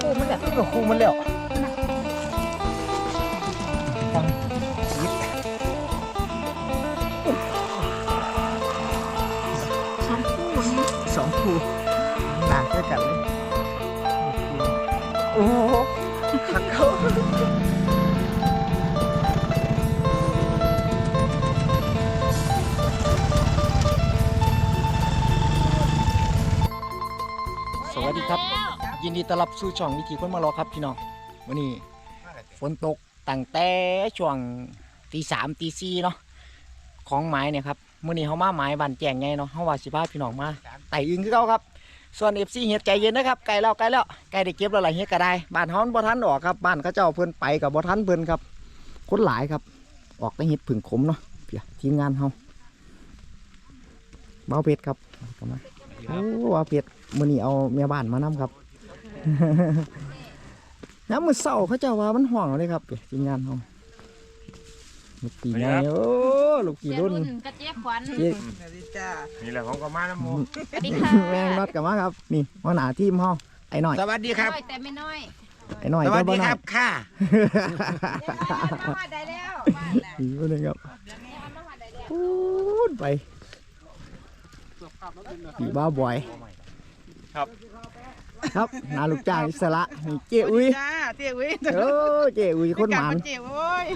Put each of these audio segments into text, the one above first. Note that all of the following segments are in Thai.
คู่มันแบบอึ้งกับครูมันแล้วฟังยิบสองคู่นี่สองครูหนักด้วยกันเลยโอ้ ยินดีต้อนรับสู่ช่องวิถีคนมารอครับพี่น้องวันนี้ฝนตกตั้งแต่ช่วงตีสามตีสี่เนาะของไม้เนี่ยครับมื่อนี้เขามาไม้บานแจงไงเนาะเขาว่าสิพาพี่น้องมาไต่อึงคือเขาครับ ส่วนเอฟซีเฮ็ดใจเย็นนะครับไกลแล้วไกลแล้วไกลได้เก็บแล้วล่ะเฮ็ดก็ได้บ้านเฮาบ่ทันออกครับบ้านเขาเจ้าเพิ่นไปกับบ่ทันเพิ่นครับคนหลายครับ ออกแต่เฮ็ดผึ่งขมเนาะเพียทีมงานเฮาเบาเพชรครับกลับมาโอ้เบาเพชรมื้อนี้เอาเมียบ้านมานํครับ น้ำมือเศร้าเขาเจ้าว่ามันห่วงเลยครับเพียทีมงานเฮาลูกปีไงโอ้ลูกปีรุ่นกระเจี๊ยบขวัญเจ๊นี่แหละของก็มาน้ำหมูสวัสดีค่ะแมงนัดกลับมาครับ นี่หัวหน้าทีมเฮาไอ้หน่อยสวัสดีครับน้อยแต่ไม่น้อยไอ้หน่อยสวัสก็ดีบ่น้คอยรับค่ะได้แล้วดีกว่านึงครับพูดไปผีบ้าบอย ครับ ครับนาลูกจ้างอิสระนี่เจ้อุ้ยจ้าเจ๊อุ้ยโอ้เจ้อุ้ยคนหมานเจ๊โอ้ย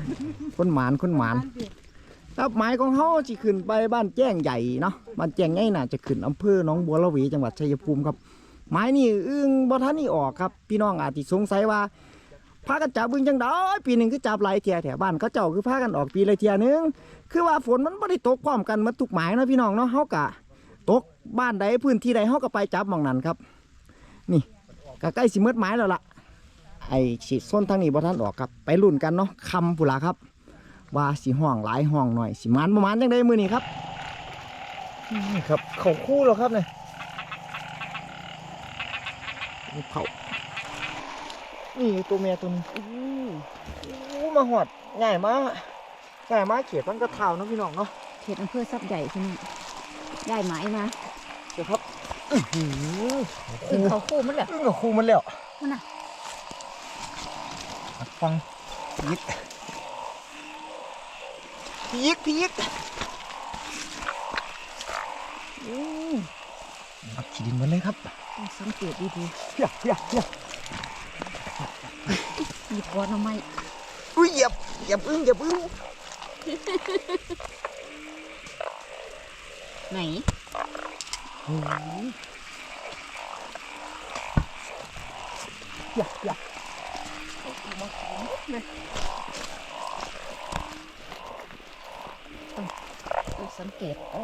คนหมานคนหมานครับหมายของเขาจะขึ้นไปบ้านแจ้งใหญ่เนาะบ้านแจ้งใหญ่น่ะจะขึ้นอำเภอหนองบัวระเวีจังหวัดชัยภูมิครับหมายนี่อึ้งบ่ทันนี่ออกครับ พี่น้องอาจจะสงสัยว่าพากันจับบึงจังไดปีหนึ่งคือจับหลายเทียแถวบ้านเขาเจ้าคือพากันออกปีละเทียหนึงคือว่าฝนมันไม่ได้ตกพร้อมกันหมาทุกหมายเนาะพี่น้องเนาะเฮากะตกบ้านใดพื้นที่ใดเฮาก็ไปจับหมองนั้นครับ นี่ก็ใกล้สิหมืดหมายแล้วล่ะ ไอ้ฉีดส้นทางนี้บ่ทันออกครับ ไปลุ้นกันเนาะคำพุละครับ ว่าสิห้องหลายห้องหน่อยสิมันประมาณจังไดมื้อนี้ครับนี่ครับเขาคู่แล้วครับเนี่ยนี่เขานี่ตัวเมียตัวนี้โอ้โหโอ้มาหอดง่ายมากง่ายมากเขียดตั้งกระเท้าเนาะพี่น้องเนาะเขตอำเภอซับใหญ่ใช่ไหมได้ไหมมาเดี๋ยวครับอื้อหือ ถึงเขาคู่มันแบบอึ้งกับครูมันแล้วมันน่ะฟังยิกพี่ยิกพี่ยิกอู้อักขีดินมันเลยครับต้องสังเกตดีอย่าอย่าอย่าๆหยิบก้อนเอาไม้อุ้ยเหยียบเหยียบอึ้งเหยียบอึ้งไหนโอ้ยอย่าอย่าต้องสังเกตโอ้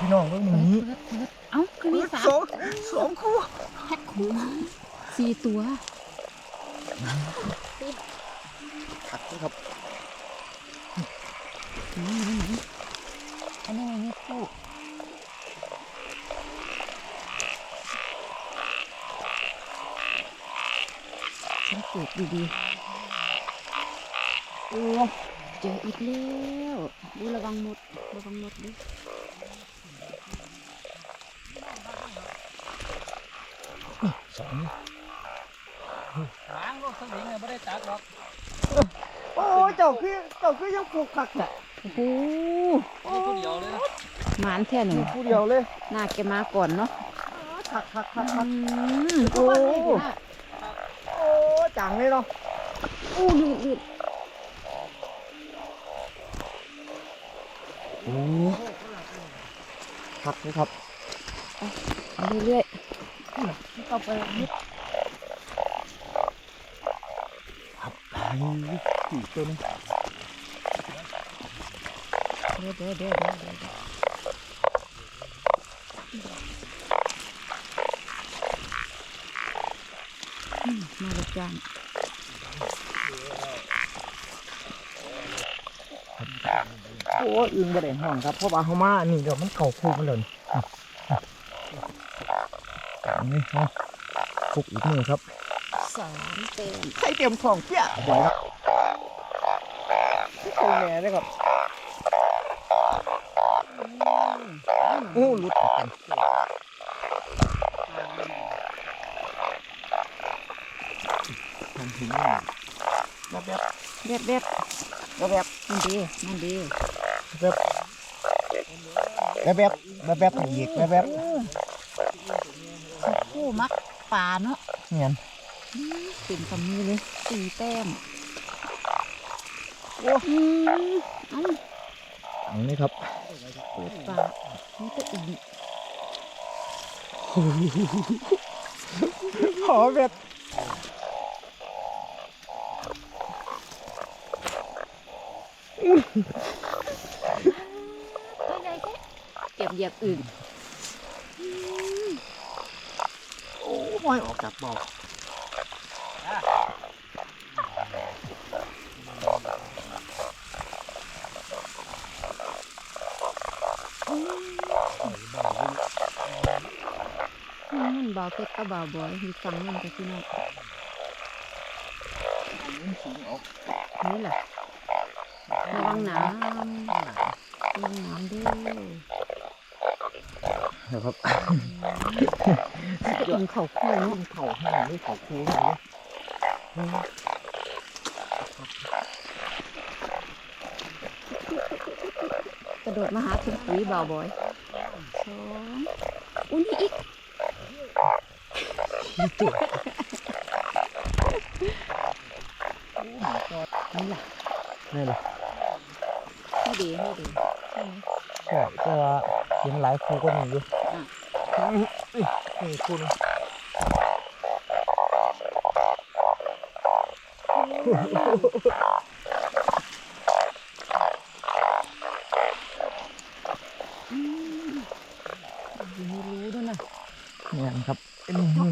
พี่น้องเรื่องนี้เพิดเพิดเอ้าคือมีสามสองสองคู่แพ็คคู่สี่ตัวขัดครับ ไหนไหนไหนอันนี้มีคู่สังเกตดีๆโอ้เจออีกแล้วดูระวังหมดระวังหมดดิสองล้างลูกสวิงเลยไม่ได้ตัดหรอกโอ้เจ้าคือเจ้าคือยังผูกขักแหละ โอ้โหนี่ผู้เดียวเลยหมานแท่หนึ่งผู้เดียวเลยหน้าแกมาก่อนเนาะขักขักขักอืขักมโอ้โอ้จังเลยเนาะอู้ลืดลืดโอ้ขักเลยครับเอาเรื่อยเข้าไปนิดครับไปอีกตัวหนึงๆ เดี๋ยวเดี๋ยวเดี๋ยวเดี๋ยวมาเลยจ้างโอ้อึ้งบ่ได้ห้องครับเพราะว่าเขามานี่เดี๋ยวมันเข่าคู่มันเลยนนี้เนาะฟุกอีกมือครับสามเต็มใส่เตรียมของเปี้ยบ่อยครับที่ตัวแม่เลยครับ อืมโอ้หลุดออกกันทำถึงนี่แบบแบบเบ็ดเบ็ดแบบแบบนั่นดีนั่นดีแบบแบบแบบแบบแบบอีกแบบแบบคู่มักป่าเนาะเงี้ยเป็นคำนี้เลยสี่แต้มโอ้อืมเอ้าอันนี้ครับเปิดปาก นี่ก็อีกขอแบบตัวใหญ่ก็เก็บเหยียบอื่น โอ้ยออกจากบ่อ มันบาเป็ดกับบ่าวบอยมีฟังมันกับพี่น้องนี่แหละระวังน้ำระวังน้ำด้วยนะครับจะอิงเข่าคู่เนาะเข่าห้หน่อยเข่าคูหน่อย กระโดดมาหาคุณปุ๋ยบ่าวบอยสองอุ้ยนี่อีกนี่แหละนี่เลยไม่ดีไม่ดีใช่ไหมใช่แต่ว่าเห็นหลายคูก็มีอยู่นี่คูนึง อยู่ไม่รู้ด้วยนะ เนี่ยครับนี่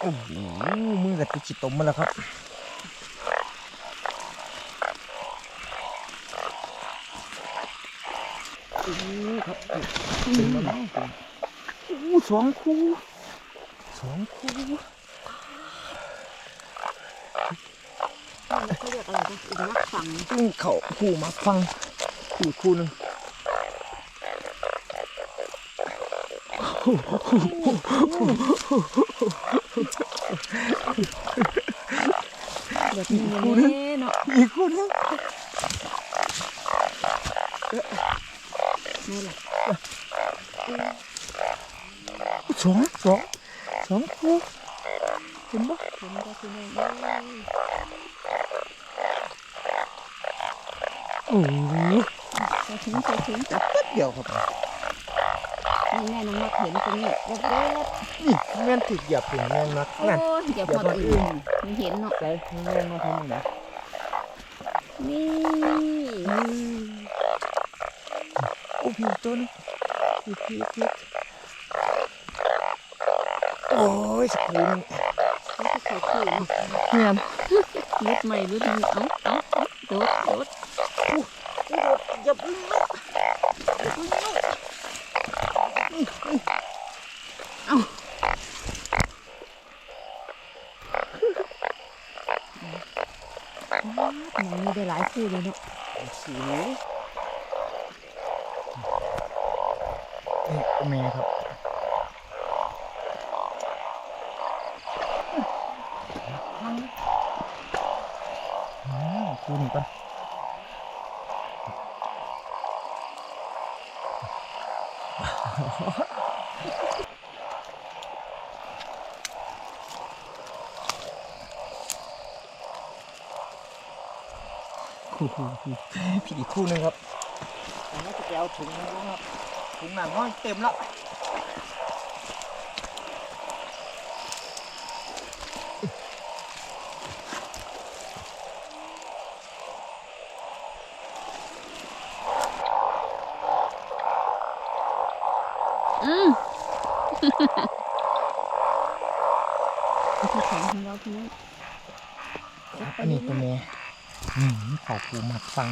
โอ้โห มือกับติดจิตตมมาแล้วครับนี่ครับเป็นมาแล้วโอ้สองคู่สองคูเขาเรียกอะไรนะอีกนักฟังนี่เขาคูมาฟังอีกคู่หนึง แบบนี้เลยเนาะอีกคูหนึงนี่แหละสองสองสองคูเห็ นปะเห็นก็คือแม่เอ้ยโอ้ยใส่ถึงใส่ถึงจับแป๊บเดียวครับนี่แม่น้องนักเห็นตรงนี้แวบนี่แม่นติดเหยียบถึงแม่นนักๆโอ้นั่นยอย่าพอดอื่นมันเห็นเนาะใจแม่นมาทำมึงนะนี่โอ้พี่ตัวนึงพี่พี่พี่โอ้ยสกูนึงเขาจะเขาคู่เนาะเงียนรุดใหม่รุดนี้เอ้าเอ้าเอ้าโดดโดดอย่าพึ่งนะมัน มีได้หลายคู่เลยเนาะสีนี้นี่แม่ครับอืมคู่นี่ก่อ นคู่คู่คู่พี่อีกคู่หนึงครับอันนี้จะไปเอาถุงนะครับถุงหนังห้อยเต็มแล้วอืมที่แข็งของเราพี่น้องอันนี้ตัวแม่อืม เขาคูหมักฟัง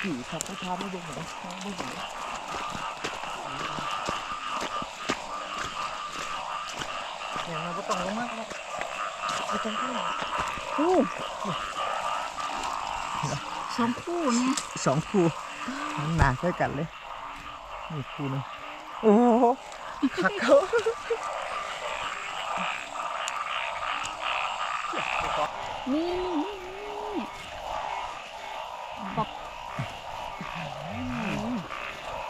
ผีขับไปทำไม่ดูเหรอไม่ดูอย่างเราก็ต้องลงมากครับคู่สองคู่เนี่ยสองคู่มันหนาใกล้กันเลยนี่คู่นึงโอ้โหหักเขา นี่นี่นี่บอก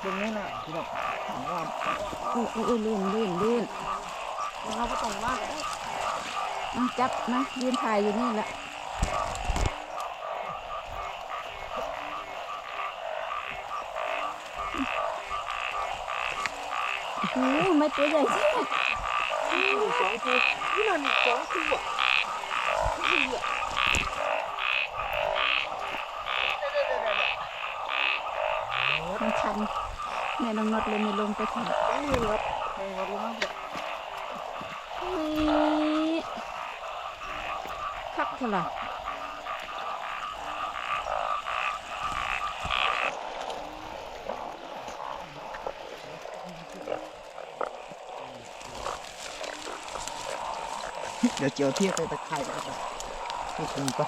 ตรงนี้น่ะพี่น้องผมว่าอุ้ยอุ้ยอุ้ยลื่นลื่นลื่นเราก็ต้องว่ามาจับมายืนถ่ายอยู่นี่แหละโอ้ไม่ตัวใหญ่ใช่ไหมสองคู่นี่นั่นสองคู่อะ มันชัน แม่น้องนดเลยไม่ลงไปถ่ายนี่ครับให้ครับลงมาแบบนี่คักเท่าไหร่เดี๋ยวเจียวเทียบไปตะไคร้กันครับนี่คุณก็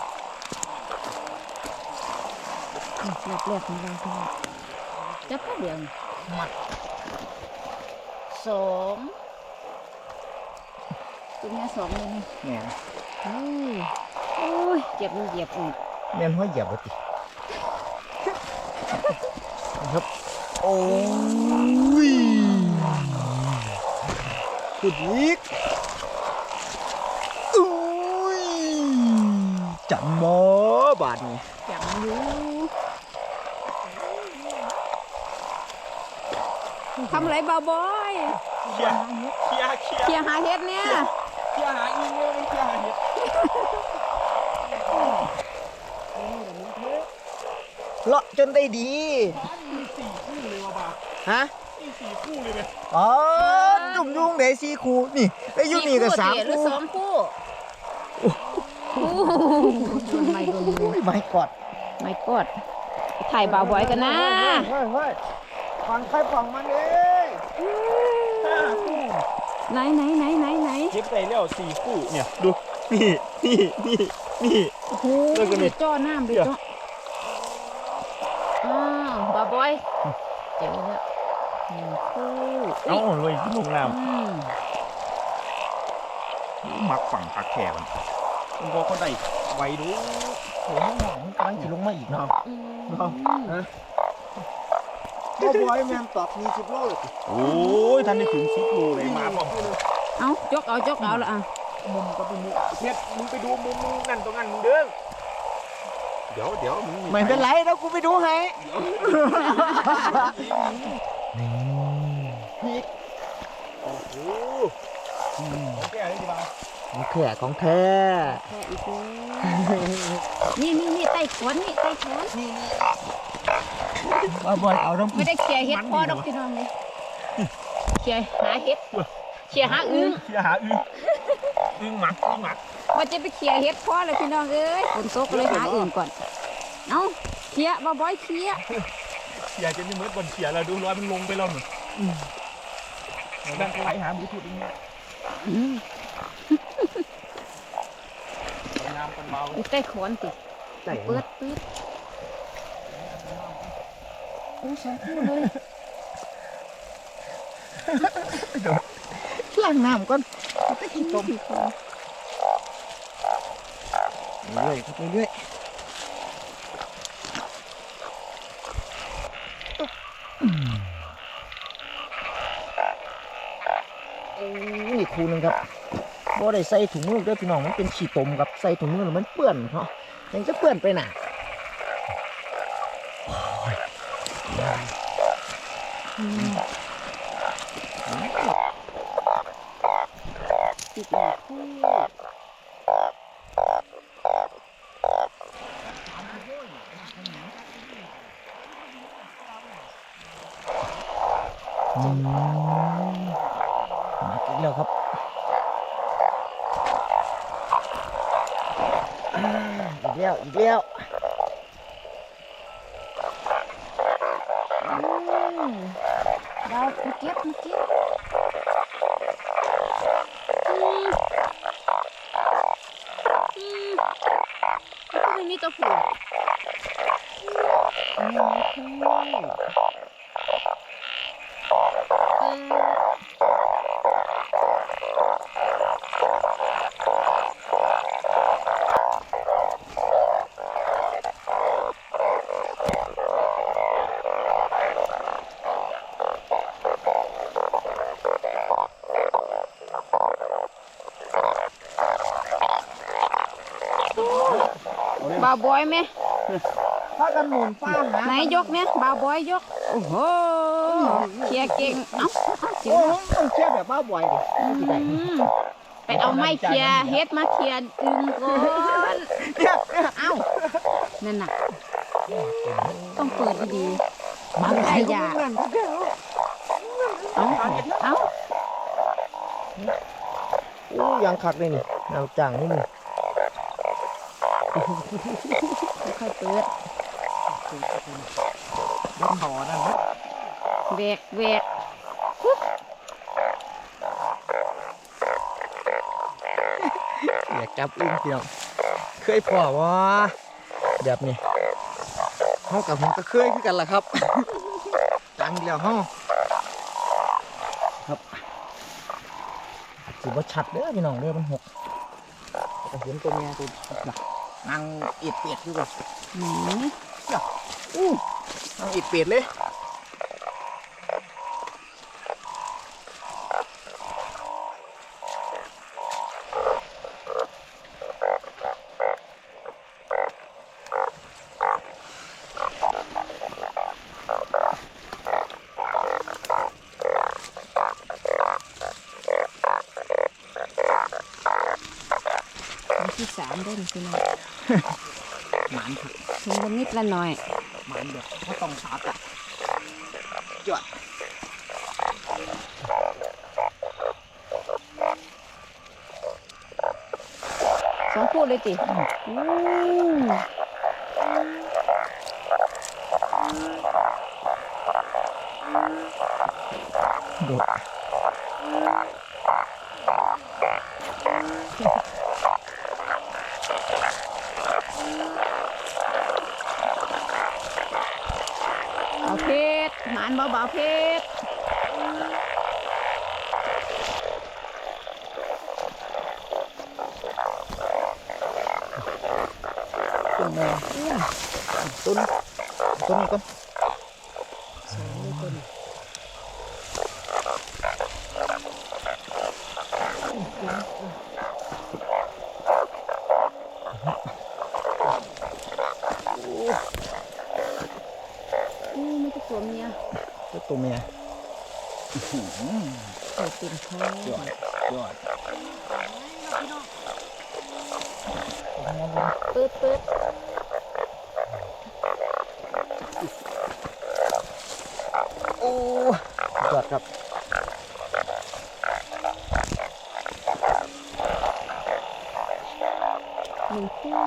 นี่อบแรกของเราเท่ไหร่จับแค่เดียว นี่มัดสองตัวเนี้ยสองเลยนี่แง่นเฮ้ยโอ้ยเจ็บมือเหยียบอีกแม่นห้อยเหยียบบ่ตินะครับโอ้ยขุดอีกอุ้ยจังหมอบาดนี่จังอยู่ ทำอะไรเบาบอยเคลียร์เคลียร์เคลียร์เคลียร์หาเฮ็ดเนี่ยเคลียร์หาอีเมลเคลียร์หาเห็ดเลาะจนได้ดีมีสี่คู่เลยว่ะบาฮะมีสี่คู่เลยไหมอ๋อจุ่มยุ่งเดซี่คู่นี่ไอ้ยุ่นี่ก็สามคู่สองคู่โอ้โหไม่โดนมืออุ้ยไม่กอดไม่กดถ่ายบ่าวบอยกันนะเฮ้ยเฮ้ยฟังใครฟังมันเอง ห้าคู่ไหนไหนไหนไหนไหนเก็บได้แล้วสี่คู่เนี่ยดูนี่นี่นี่นี่ โอ้โหเลิกกันดิ จ่อน้ำเลยเดี๋ยวจ่ออ้าวบ่าวบอยเจอแล้วหนึ่งคู่เอ้าเลยที่ลงน้อืมำมักฝั่งพักแขมันมันบอกเขาได้ไวดูโอ้ยหมองกำลังจะลงมาอีกเนาะ อืม บ่บอยแมนตอบมีสิบโลเลยโอ้ยท่านได้ถึงสิบโลเลยมาพร้อมเอาจกเอาจกเอาละอะมุมกับมุมเพชรมึงไปดูมุมมึงนั่นตรงนั้นมึงเด้งเดี๋ยวเดี๋ยวมึงไม่เป็นไรแล้วกูไปดูให้นี่โอ้โหโอเคอะไรดีบ้างของแท้ของแท้แค่อีกแล้วนี่นี่นี่ใต้ขอนนี่ใต้ขอน บ่บอยเอาน้ำไม่ได้เขี่ยเห็ดพอดอกพี่น้องเลยเขี่ยหาเห็ดเขี่ยหาอึ้งอย่าหาอึ้งอึ้งหมักอึ้งหมักว่าจะไปเขี่ยเห็ดพอเลยพี่น้องเอ้ยฝนตกเลยหาอื่นก่อนเอาเขี่ยบ่บ่อยเขี่ยอยากจะนี่มือบนเขียแล้วดูร้อยมันลงไปแล้วหนูนั่งไหลหาบูทูธอย่างเงี้ยอืมเอาน้ำกันเบาอยู่ใต้ขอนสิไหนเปิดปืดโอ้สองคู่เลยล้างน้ำก่อนจะกินต้มสี่คนเรื่อยๆครับเรื่อยๆโอ้นี่คูหนึงครับบ่ได้ใส่ถุงมือเด้อพี่น้องมันเป็นขี้ตมครับใส่ถุงมือแล้วมันเปื้อนเนาะยังจะเปื้อนไปหน่ะ สิบหนึ่งคู่อืมมาอีกแล้วครับอ่าอีกแล้วอีกแล้ว ดาวมาเก็บมาเก็บก็ไม่มีตัวผูกนี่คือาวบอยไหมพากันหมุนฟ้าหาไหนยกเนี่ยบ่าวบอยยก โอ้โหเคลียร์เก่ง เอ้าเอาจริงโอ้เหรอต้องเชื่อแบบบ้าบ่อยดิสิได้อืมไปเอาไม้เคลียร์เฮ็ดมาเคลียร์อึงก่อนเนี่ยเนี่ยเอ้านั่นน่ะ ต้องเปิดดีมันไอ้ยานั่นก็แค่ๆเอ้าเอ้าอู้ยังคักเลยนี่แนวจ่างนี่นี่ ค่อยๆเปิดเดี๋ยวขอนั่นนะแวกแวกอยากจับอึ้งพี่น้องเคยพอว่าแบบนี้เฮากับผมก็เคยคือกันล่ะครับจังอีกแล้วเฮาครับสิบ่ชัดเด้อพี่น้องเด้อมันหกเห็นตัวเมียตัวน่ะ นางเอียดเปียดอยู่เลยไหนอู้นางเอียดเปียดเลยอันที่สามเด้อพี่น้อง หมันครับถึงละนิดละหน่อย หมันแบบเขาต้องสาดอะจอดสองพูดเลยติอู้โดด เอาเพชรหมานเบาๆเพชรต้นแม่ต้นต้นนี้ก่อนสองต้นอู้ไม่ใช่ ตัวเมียต้นตัวเมียเปิดเต็มท้องยอดยอดเปิดเปิดโอ้ยอดครับหนึ่งคู่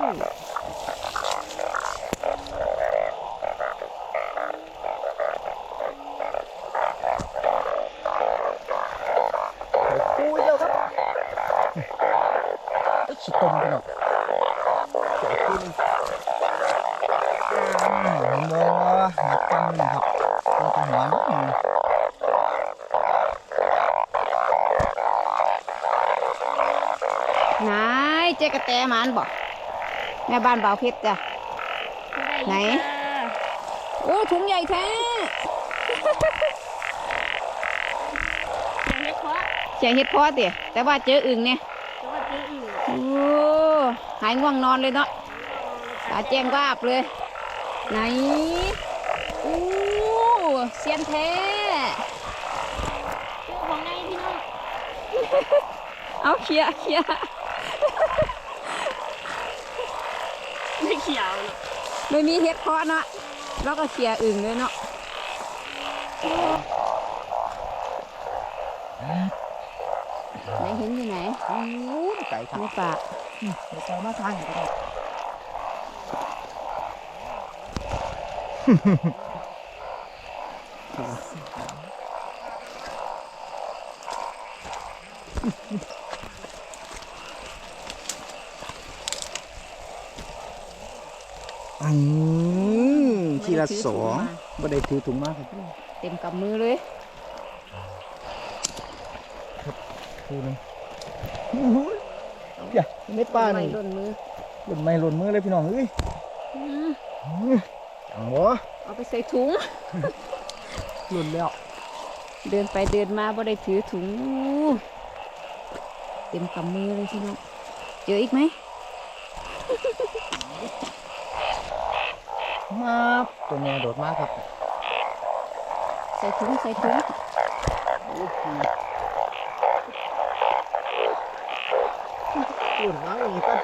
เจ๊กระแตหมานบอกแม่บ้านเบาวเพชรจ้ะ ไหน โอ้ถุงใหญ่แท้เสียงเฮ็ดเพอติแต่ว่าเจออึ่งเนี่ยโอ้หายง่วงนอนเลยเนาะตาแจ้งวาบเลย ไหนโอ้เสียนแท้ของในพี่น้องเอาเคลียร์เคลียร์ ไม่เขียวเนอะ ไม่มีเฮ็ดเพาะเนาะแล้วก็เคลียร์อึ่งเลยเนาะไหนเห็นอยู่ไหนอู้ยไก่ครับในป่าเดี๋ยวไก่มาทางนี้ก็ได้ อืมทีละสองบ่ได้ถือถุงมาครับเต็มกำมือเลยคูนึงอย่าไม่ป้าไม่นี่ร่นมือหล่นไม่หล่นมือเลยพี่น้องเอ้ยอืมจังบ่เอาไปใส่ถุงหล่นแล้ว เดินไปเดินมาบ่ได้ถือถุงเต็มกำมือเลยพี่น้องเจออีกไหม มาตัวแม่โดดมาครับ ใส่ถุงใส่ถุงหล่นมาอีกก็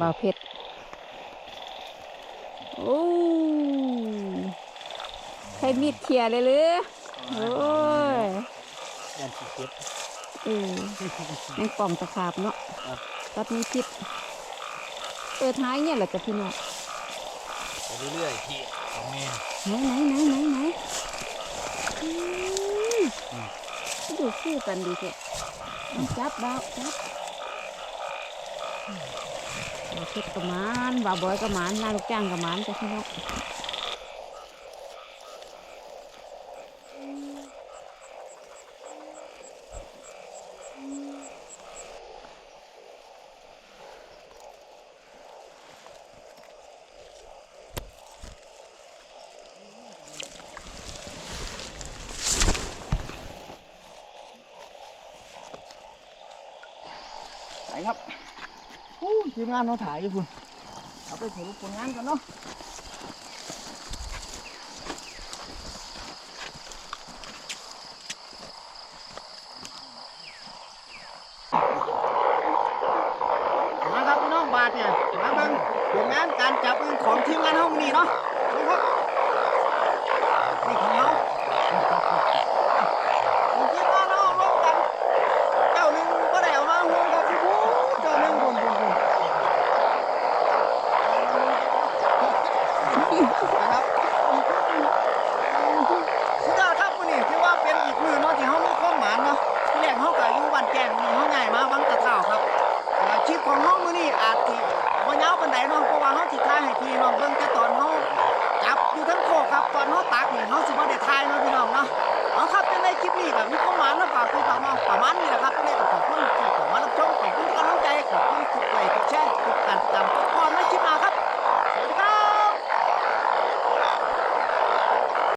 บ่าวเพชร โอ้ใช้มีดเขี่ยเลยหรือโอ้ยยันสิเก็บเออแมงป่องตะขาบเนาะตัดมีพิษเปิดท้ายเนี่ยแหละจ้ะพี่น้องไปเรื่อยๆที่ของแม่ไหนไหนไหนไหนไหนอืม ดูคู่กันดีเถอะจับบ้าจับเราคิดกระมานบ่าวบอยกระมานนาลูกจ้างกระมานจ้ะพี่น้อง ครับหูทีมงานเขาถ่ายอยู่คุณเอาไปสรุปผลงานกันเนาะ